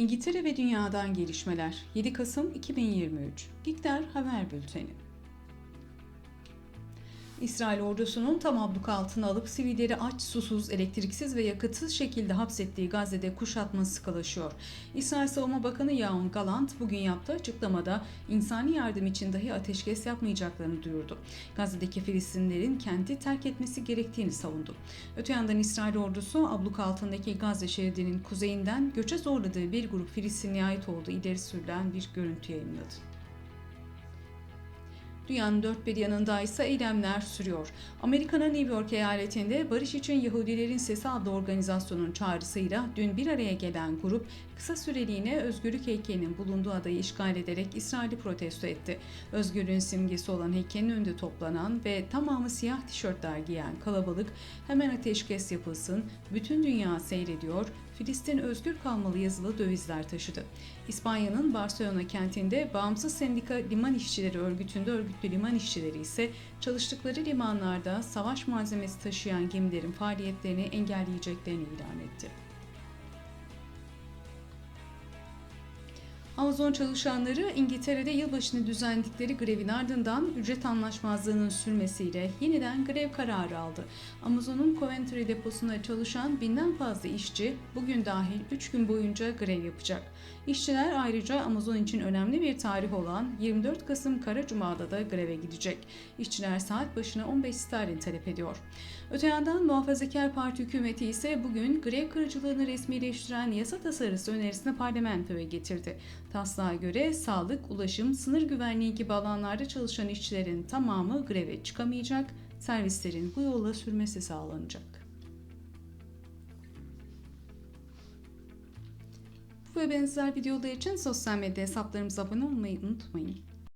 İngiltere ve Dünya'dan gelişmeler 7 Kasım 2023 Gikter Haber Bülteni İsrail ordusunun tam abluka altına alıp sivilleri aç, susuz, elektriksiz ve yakıtsız şekilde hapsettiği Gazze'de kuşatma sıkılaşıyor. İsrail Savunma Bakanı Yaon Galant bugün yaptığı açıklamada insani yardım için dahi ateşkes yapmayacaklarını duyurdu. Gazze'deki Filistinlerin kenti terk etmesi gerektiğini savundu. Öte yandan İsrail ordusu abluka altındaki Gazze şeridinin kuzeyinden göçe zorladığı bir grup Filistinli'ye ait olduğu ileri sürülen bir görüntü yayınladı. Dünyanın dört bir yanında ise eylemler sürüyor. Amerika'nın New York eyaletinde Barış için Yahudilerin Sesi adlı organizasyonun çağrısıyla dün bir araya gelen grup kısa süreliğine özgürlük heykelinin bulunduğu adayı işgal ederek İsrail'i protesto etti. Özgürlüğün simgesi olan heykelin önünde toplanan ve tamamı siyah tişörtler giyen kalabalık hemen ateşkes yapılsın, bütün dünya seyrediyor, Filistin özgür kalmalı yazılı dövizler taşıdı. İspanya'nın Barcelona kentinde Bağımsız Sendika Liman İşçileri Örgütü'nde örgütlü liman işçileri ise çalıştıkları limanlarda savaş malzemesi taşıyan gemilerin faaliyetlerini engelleyeceklerini ilan etti. Amazon çalışanları İngiltere'de yılbaşını düzenledikleri grevin ardından ücret anlaşmazlığının sürmesiyle yeniden grev kararı aldı. Amazon'un Coventry deposunda çalışan binden fazla işçi bugün dahil 3 gün boyunca grev yapacak. İşçiler ayrıca Amazon için önemli bir tarih olan 24 Kasım Kara Cuma'da da greve gidecek. İşçiler saat başına 15 sterlin talep ediyor. Öte yandan Muhafazakar Parti hükümeti ise bugün grev kırıcılığını resmileştiren yasa tasarısı önerisini parlamentoya getirdi. Taslağa göre sağlık, ulaşım, sınır güvenliği gibi alanlarda çalışan işçilerin tamamı greve çıkamayacak, servislerin bu yolla sürmesi sağlanacak. Bu ve benzer videolar için sosyal medya hesaplarımıza abone olmayı unutmayın.